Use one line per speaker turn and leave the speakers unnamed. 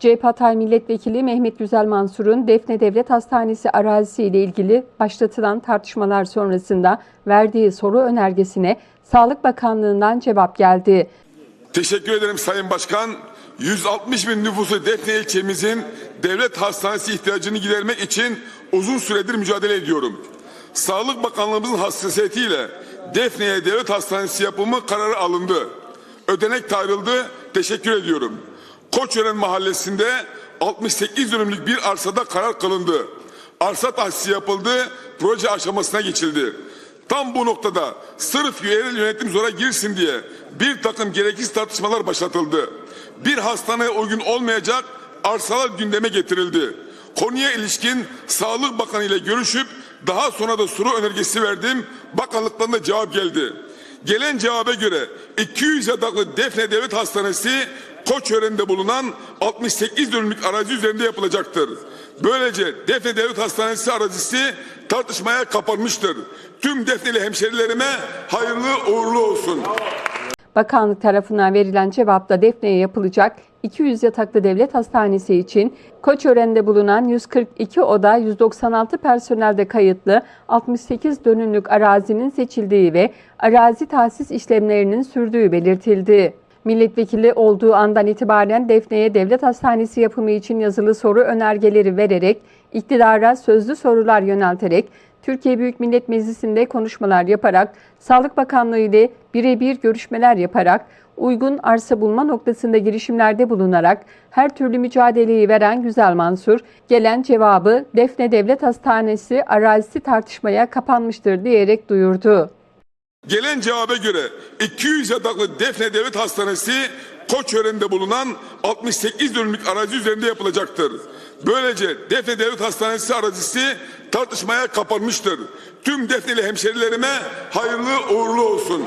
CHP Hatay Milletvekili Mehmet Güzel Mansur'un Defne Devlet Hastanesi arazisi ile ilgili başlatılan tartışmalar sonrasında verdiği soru önergesine Sağlık Bakanlığı'ndan cevap geldi.
Teşekkür ederim Sayın Başkan. 160 bin nüfusu Defne ilçemizin devlet hastanesi ihtiyacını gidermek için uzun süredir mücadele ediyorum. Sağlık Bakanlığımızın hassasiyetiyle Defne'ye devlet hastanesi yapımı kararı alındı. Ödenek de ayrıldı. Teşekkür ediyorum. Koçören mahallesinde 68 dönümlük bir arsada karar kılındı. Arsa tahsisi yapıldı, proje aşamasına geçildi. Tam bu noktada sırf yerel yönetim zora girsin diye bir takım gereksiz tartışmalar başlatıldı. Bir hastaneye uygun olmayacak arsalar gündeme getirildi. Konuya ilişkin Sağlık Bakanı ile görüşüp daha sonra da soru önergesi verdim. Bakanlıktan da cevap geldi. Gelen cevaba göre 200 yataklı Defne Devlet Hastanesi Koçören'de bulunan 68 dönümlük arazi üzerinde yapılacaktır. Böylece Defne Devlet Hastanesi arazisi tartışmaya kapanmıştır. Tüm Defneli hemşerilerime hayırlı uğurlu olsun.
Bakanlık tarafından verilen cevapta Defne'ye yapılacak 200 yataklı devlet hastanesi için Koçören'de bulunan 142 oda 196 personelde kayıtlı 68 dönümlük arazinin seçildiği ve arazi tahsis işlemlerinin sürdüğü belirtildi. Milletvekili olduğu andan itibaren Defne'ye devlet hastanesi yapımı için yazılı soru önergeleri vererek, iktidara sözlü sorular yönelterek, Türkiye Büyük Millet Meclisi'nde konuşmalar yaparak, Sağlık Bakanlığı ile birebir görüşmeler yaparak, uygun arsa bulma noktasında girişimlerde bulunarak her türlü mücadeleyi veren Güzel Mansur, gelen cevabı Defne Devlet Hastanesi arazisi tartışmaya kapanmıştır diyerek duyurdu.
Gelen cevaba göre 200 yataklı Defne Devlet Hastanesi Koçören'de bulunan 68 dönümlük arazi üzerinde yapılacaktır. Böylece Defne Devlet Hastanesi arazisi tartışmaya kapanmıştır. Tüm Defneli hemşerilerime hayırlı uğurlu olsun.